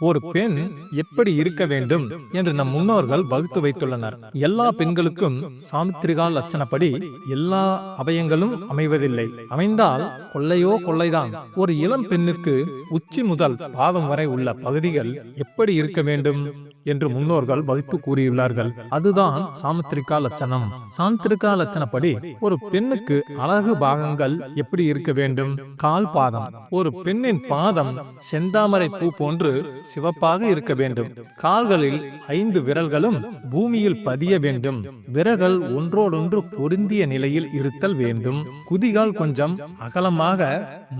ஒரு பெண் எப்படி இருக்க வேண்டும் என்று நம் முன்னோர்கள் வகுத்து வைத்துள்ளனர். எல்லா பெண்களுக்கும் சாமுத்திரிகா லட்சணப்படி எல்லா அபயங்களும் அமைவதில்லை. அமைந்தால் கொள்ளையோ கொள்ளைதான். ஒரு இளம் பெண்ணுக்கு உச்சி முதல் பாதம் வரை உள்ள பகுதிகள் எப்படி இருக்க வேண்டும் என்று முன்னோர்கள் வகுத்து கூறியுள்ளார்கள். அதுதான் சாமுத்திரிகா லட்சணம். சாமுத்திரிகா லட்சணப்படி ஒரு பெண்ணுக்கு அழகு பாகங்கள் எப்படி இருக்க வேண்டும்? கால் பாதம். ஒரு பெண்ணின் பாதம் செந்தாமரை பூ போன்று சிவப்பாக இருக்க வேண்டும். கால்களில் ஐந்து விரல்களும் பூமியில் பதிய வேண்டும். விரல்கள் ஒன்றோடொன்று பொருந்திய நிலையில் இருத்தல் வேண்டும். குதிகால் கொஞ்சம் அகலமாக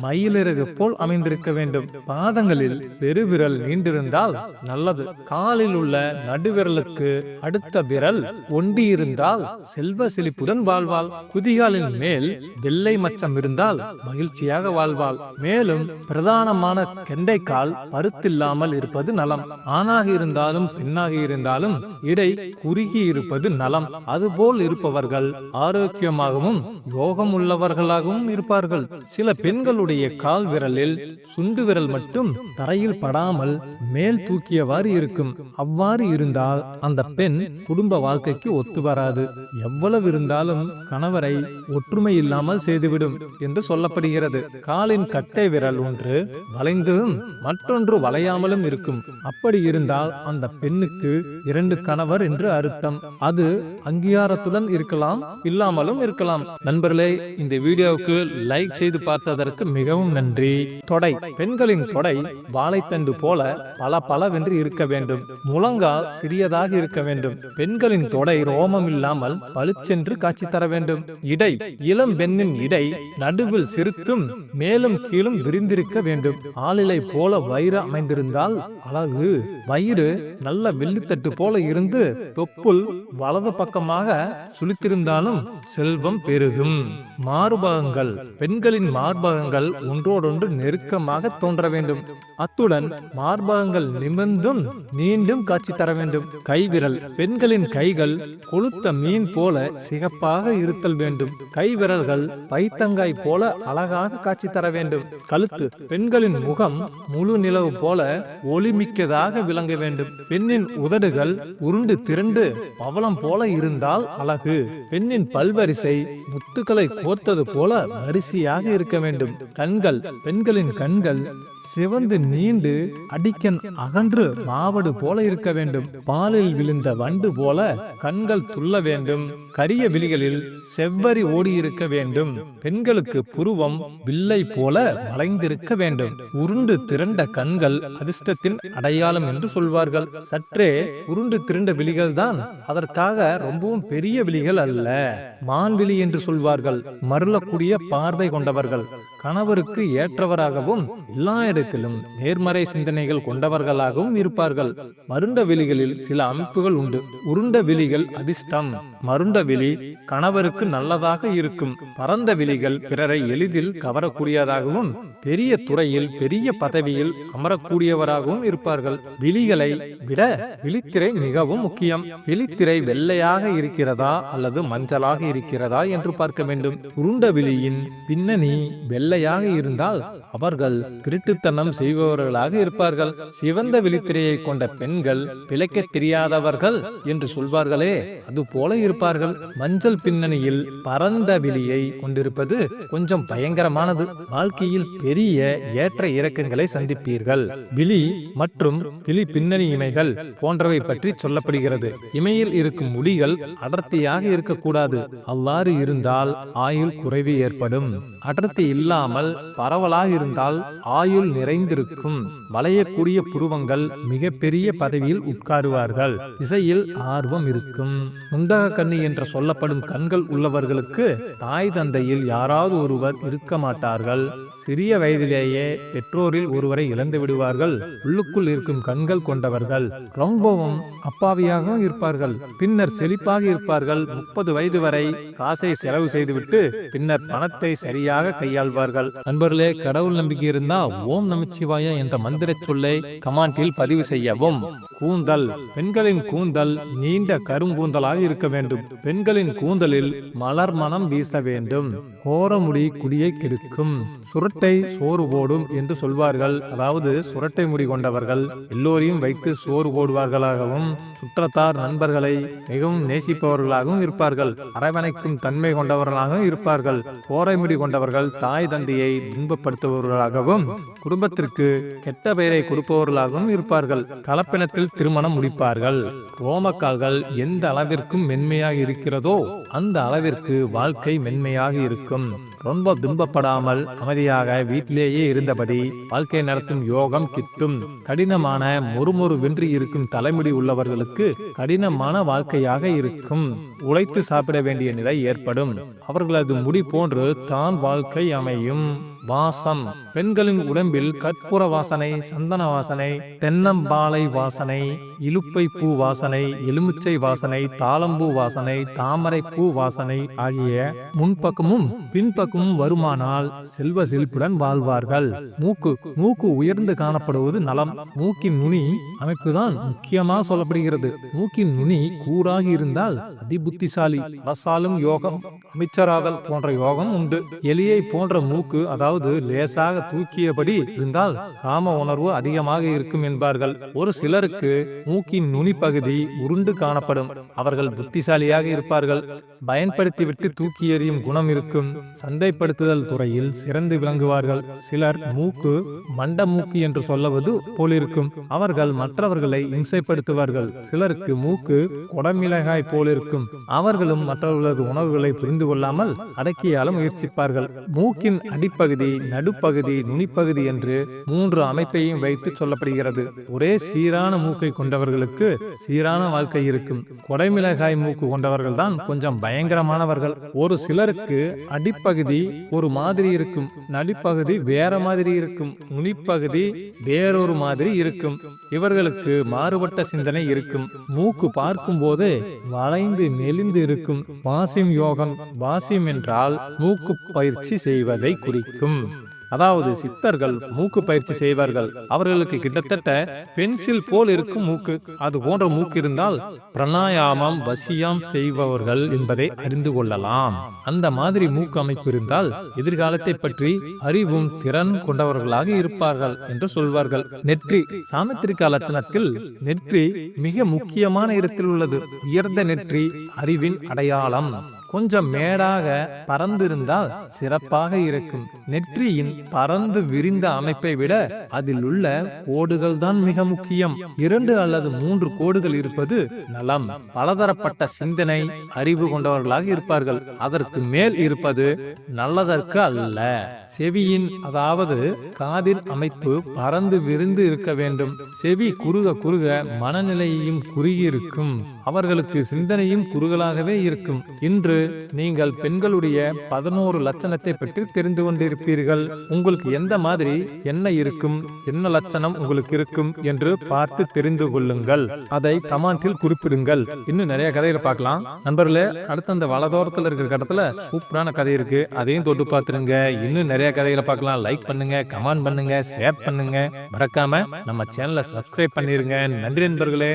மயிலிறகு போல் அமைந்திருக்க வேண்டும். பாதங்களில் பெருவிரல் நீண்டிருந்தால் நல்லது. காலில் உள்ள நடுவிரலுக்கு அடுத்த விரல் ஒண்டி இருந்தால் செல்வ செழிப்புடன் வாழ்வாள். குதிகாலின் மேல் வெள்ளை மச்சம் இருந்தால் மகிழ்ச்சியாக வாழ்வாள். மேலும் பிரதானமான கெண்டைக்கால் பருத்தில்லாமல் இருப்பது நலம். ஆணாக இருந்தாலும் பெண்ணாக இருந்தாலும் இடை குறுகி இருப்பது நலம். அதுபோல் இருப்பவர்கள் ஆரோக்கியமாகவும் யோகம் உள்ளவர்களாகவும் இருப்பார்கள். சில பெண்களுடைய கால் விரலில் சுண்டு விரல் மட்டும் தரையில் படாமல் மேல் தூக்கியவாறு இருக்கும். அவ்வாறு இருந்தால் அந்த பெண் குடும்ப வாழ்க்கைக்கு ஒத்து வராது. எவ்வளவு இருந்தாலும் கணவரை ஒற்றுமை இல்லாமல் செய்துவிடும் என்று சொல்லப்படுகிறது. காலின் கட்டை விரல் ஒன்று வளைந்தும் மற்றொன்று வளையாமலும் இருக்கும். அப்படி இருந்தால் அந்த பெண்ணுக்கு இரண்டு கணவர் என்று அர்த்தம். அது அங்கீகாரத்துடன் இருக்கலாம் இல்லாமலும் இருக்கலாம். நண்பர்களே இந்த வீடியோவுக்கு லைக் செய்து பார்த்ததற்கு மிகவும் நன்றி. தொடை. பெண்களின் தொடை வாழைத்தண்டு போல பல பலவென்று இருக்க வேண்டும். முழங்கால் சிறியதாக இருக்க வேண்டும். பெண்களின் தொடை ரோமம் இல்லாமல் பளிச்சென்று காட்சி தர வேண்டும். இடை. இளம் பெண்ணின் இடை நடுவில் சிறுத்தும் மேலும் கீழும் விரிந்திருக்க வேண்டும். ஆளிலை போல வயிறு அமைந்திருந்தால் அழகு வயிறு நல்ல வெள்ளித்தட்டு போல இருந்து தொப்புள் வலது பக்கமாக சுளித்திருந்தாலும் செல்வம் பெருகும். மார்பகங்கள் பெண்களின் மார்பகங்கள் ஒன்றோடொன்று நெருக்கமாக தோன்ற வேண்டும். அத்துடன் மார்பகங்கள் நிமிர்ந்தும் நீண்டும் காட்சி தர வேண்டும். கைவிரல் பெண்களின் கைகள் கொளுத்த மீன் போல சிகப்பாக இருத்தல் வேண்டும். கைவிரல்கள் பைத்தங்காய் போல அழகாக காட்சி தர வேண்டும். கழுத்து பெண்களின் முகம் முழு நிலவு போல ஒளிமிக்கதாக விளங்க வேண்டும். பெண்ணின் உதடுகள் உருண்டு திரண்டு பவளம் போல இருந்தால் அழகு. பெண்ணின் பல்வரிசை முத்துக்களை கோர்த்தது போல வரிசையாக இருக்க வேண்டும். கண்கள் பெண்களின் கண்கள் சிவந்து நீண்டு அடிக்கன் அகன்று மாவடு போல இருக்க வேண்டும். பாலில் விழுந்த வண்டு போல கண்கள் துள்ள வேண்டும். கரிய விழிகளில் செவ்வரி ஓடியிருக்க வேண்டும். பெண்களுக்கு புருவம் வில்லை போல வளைந்திருக்க வேண்டும். உருண்டு திரண்ட கண்கள் அதிர்ஷ்டத்தின் அடையாளம் என்று சொல்வார்கள். சற்றே உருண்டு திரண்ட விழிகள் தான் அதற்காக ரொம்பவும் பெரிய விழிகள் அல்ல. மான்விழி என்று சொல்வார்கள். மருளக்கூடிய பார்வை கொண்டவர்கள். கணவருக்கு ஏற்றவராகவும் எல்லா இடத்திலும் நேர்மறை சிந்தனைகள் கொண்டவர்களாகவும் இருப்பார்கள். மருண்ட விழிகளில் சில அமைப்புகள் உண்டு. உருண்ட விழிகள் அதிர்ஷ்டம். மருண்ட விழி கணவருக்கு நல்லதாக இருக்கும். பரந்த விழிகள் பிறரை எளிதில் கவரக்கூடியதாகவும் பெரிய துறையில் பெரிய பதவியில் அமரக்கூடியவராகவும் இருப்பார்கள். விழிகளை விட விழித்திரை மிகவும் முக்கியம். விழித்திரை வெள்ளையாக இருக்கிறதா அல்லது மஞ்சளாக இருக்கிறதா என்று பார்க்க வேண்டும். உருண்ட விழியின் பின்னணி வெள்ளையாக இருந்தால் அவர்கள் திருட்டுத்தனம் செய்பவர்களாக இருப்பார்கள். சிவந்த விழித்திரையை கொண்ட பெண்கள் பிழைக்க தெரியாதவர்கள் என்று சொல்வார்களே அது போல இருப்பார்கள். மஞ்சள் பின்னணியில் பரந்த விழியை கொண்டிருப்பது கொஞ்சம் பயங்கரமானது. வாழ்க்கையில் பெரிய ஏற்ற இறக்கங்களை சந்திப்பீர்கள். விழி மற்றும் விழி பின்னணி இமைகள் போன்றவை பற்றி சொல்லப்படுகிறது. இமையில் இருக்கும் முடிகள் அடர்த்தியாக இருக்கக்கூடாது. அவ்வாறு இருந்தால் ஆயுள் குறைவு ஏற்படும். அடர்த்தி இல்லாமல் பரவலாக இருந்தால் ஆயுள் நிறைந்திருக்கும். வளையக்கூடிய புருவங்கள் மிகப்பெரிய பதவியில் உட்காருவார்கள். இசையில் ஆர்வம் இருக்கும். முந்தக கண்ணி என்று சொல்லப்படும் கண்கள் உள்ளவர்களுக்கு தாய் தந்தையில் யாராவது ஒருவர் இருக்க மாட்டார்கள். சிறிய வயதிலேயே பெற்றோரில் ஒருவரை இழந்து விடுவார்கள். உள்ளுக்குள் இருக்கும் கண்கள் கொண்டவர்கள் ரொம்பவும் அப்பாவியாகவும் இருப்பார்கள். பின்னர் செழிப்பாக இருப்பார்கள். முப்பது வயது வரை காசை செலவு செய்துவிட்டு பின்னர் பணத்தை சரியாக கையாள்வார்கள். நண்பர்களே கடவுள் நம்பிக்கை இருந்தா ஓம் நமச்சிவாய என்ற மந்திரச் சொல்லை கமாண்டில் பதிவு செய்யவும். கூந்தல். பெண்களின் கூந்தல் நீண்ட கருங்கூந்தலாக இருக்க வேண்டும். பெண்களின் கூந்தலில் மலர் மனம் வீச வேண்டும். கோரமுடி குடியை கெடுக்கும். சுரட்டை சோறு போடும் என்று சொல்வார்கள். அதாவது சுரட்டை முடி கொண்டவர்கள் எல்லோரையும் வைத்து சோறு போடுவார்களாகவும் சுற்றத்தார் நண்பர்களை மிகவும் நேசிப்பவர்களாகவும் இருப்பார்கள். அரவணைக்கும் தன்மை கொண்டவர்களாகவும் இருப்பார்கள். கோரை முடி கொண்டவர்கள் தாய் தந்தையை துன்பப்படுத்துபவர்களாகவும் குடும்பத்திற்கு கெட்ட பெயரை கொடுப்பவர்களாகவும் இருப்பார்கள். கலப்பினத்தில் திருமணம் முடிப்பார்கள். ரோமக்கால்கள் எந்த அளவிற்கும் மென்மையாக இருக்கிறதோ அந்த அளவிற்கு வாழ்க்கை மென்மையாக இருக்கும். ரொம்ப துன்பப்படாமல் அமைதியாக வீட்டிலேயே இருந்தபடி வாழ்க்கை நடத்தும் யோகம் கிட்டும் கடினமான மொறுமொறு வென்றி இருக்கும் தலைமுடி உள்ளவர்களுக்கு கடினமான வாழ்க்கையாக இருக்கும். உழைத்து சாப்பிட வேண்டிய நிலை ஏற்படும். அவர்களது முடி போன்று தான் வாழ்க்கை அமையும். வாசம். பெண்களின் உடம்பில் கற்பூர வாசனை சந்தன வாசனை தென்னம்பாலை வாசனை இலுப்பை பூ வாசனை எலுமிச்சை வாசனை தாளம்பூ வாசனை தாமரை பூ வாசனை ஆகிய முன்பக்கமும் பின்பக்கமும் வருமானால் செல்வ செழிப்புடன் வாழ்வார்கள். மூக்கு மூக்கு உயர்ந்து காணப்படுவது நலம். மூக்கின் நுனி அமைப்புதான் முக்கியமாக சொல்லப்படுகிறது. மூக்கின் நுனி கூறாகி இருந்தால் அதிபுத்திசாலி அரசாலும் யோகம் அமைச்சராதல் போன்ற யோகம் உண்டு. எலியை போன்ற மூக்கு அதாவது லேசாக தூக்கியபடி இருந்தால் காம உணர்வு அதிகமாக இருக்கும் என்பார்கள். ஒரு சிலருக்கு மூக்கின் நுனி பகுதி உருண்டு காணப்படும். அவர்கள் புத்திசாலியாக இருப்பார்கள். பயன்படுத்திவிட்டு தூக்கி எறியும் குணம் இருக்கும். சந்தை சந்தைப்படுத்துதல் துறையில் சிறந்து விளங்குவார்கள். சிலர் மூக்கு மண்ட மூக்கு என்று சொல்லுவது போலிருக்கும். அவர்கள் மற்றவர்களை இம்சைப்படுத்துவார்கள். சிலருக்கு மூக்கு குடமிளகாய் போலிருக்கும். அவர்களும் மற்றவர்களது உணவுகளை புரிந்து கொள்ளாமல் அடக்கியால முயற்சிப்பார்கள். மூக்கின் அடிப்பகுதி நடுப்பகுதி நுனிப்பகுதி என்று மூன்று அமைப்பையும் வைத்து சொல்லப்படுகிறது. ஒரே சீரான மூக்கை கொண்டவர்களுக்கு சீரான வாழ்க்கை இருக்கும். கொடைமிளகாய் மூக்கு கொண்டவர்கள் தான் கொஞ்சம் பயங்கரமானவர்கள். ஒரு சிலருக்கு அடிப்பகுதி ஒரு மாதிரி இருக்கும். நடிப்பகுதி வேற மாதிரி இருக்கும். நுனிப்பகுதி வேறொரு மாதிரி இருக்கும். இவர்களுக்கு மாறுபட்ட சிந்தனை இருக்கும். மூக்கு பார்க்கும் போது வளைந்து நெளிந்து இருக்கும். வாசிம் யோகம் வாசிம் என்றால் மூக்கு பயிற்சி செய்வதை குறிக்கும். அதாவது சித்தர்கள் மூக்கு பயிற்சி செய்வார்கள். அவர்களுக்கு கிட்டத்தட்ட பென்சில் போல் இருக்கும் மூக்கு. அது போன்ற மூக்கு இருந்தால் பிரணாயாமம் வசியம் செய்பவர்கள் என்பதை அறிந்து கொள்ளலாம். அந்த மாதிரி மூக்கு அமைப்பு இருந்தால் எதிர்காலத்தை பற்றி அறிவும் திறன் கொண்டவர்களாக இருப்பார்கள் என்று சொல்வார்கள். நெற்றி சாமுத்திரிகா லட்சணத்தில் நெற்றி மிக முக்கியமான இடத்தில் உள்ளது. உயர்ந்த நெற்றி அறிவின் அடையாளம். கொஞ்சம் மேடாக பறந்திருந்தால் சிறப்பாக இருக்கும். நெற்றியின் பறந்து விரிந்த அமைப்பை விட அதில் உள்ள கோடுகள் தான் மிக முக்கியம். இரண்டு அல்லது மூன்று கோடுகள் இருப்பது நலம். பலதரப்பட்ட சிந்தனை அறிவு கொண்டவர்களாக இருப்பார்கள். அதற்கு மேல் இருப்பது நல்லதற்கு அல்ல. செவியின் அதாவது காதின் அமைப்பு பறந்து விரிந்து இருக்க வேண்டும். செவி குறுக குறுக மனநிலையையும் குறுகியிருக்கும். அவர்களுக்கு சிந்தனையும் குறுகலாகவே இருக்கும். இன்று நீங்கள் பெண்களுடைய பதினோரு லட்சணத்தை பற்றி தெரிந்து கொண்டிருப்பீர்கள். உங்களுக்கு எந்த மாதிரி என்ன இருக்கும் என்ன லட்சணம் உங்களுக்கு இருக்கும் என்று பார்த்து தெரிந்து கொள்ளுங்கள். அதை கமாண்டில் குறிப்பிடுங்கள். இன்னும் நிறைய கதைகளை பார்க்கலாம். நண்பர்களே அடுத்த அந்த வலதோரத்தில் இருக்கிற கடத்துல சூப்பரான கதை இருக்கு. அதையும் தொட்டு பார்த்துருங்க இன்னும் நிறைய கதைகளை பார்க்கலாம். லைக் பண்ணுங்க கமெண்ட் பண்ணுங்க ஷேர் பண்ணுங்க. மறக்காம நம்ம சேனலை சப்ஸ்கிரைப் பண்ணிருங்க. நன்றி நண்பர்களே.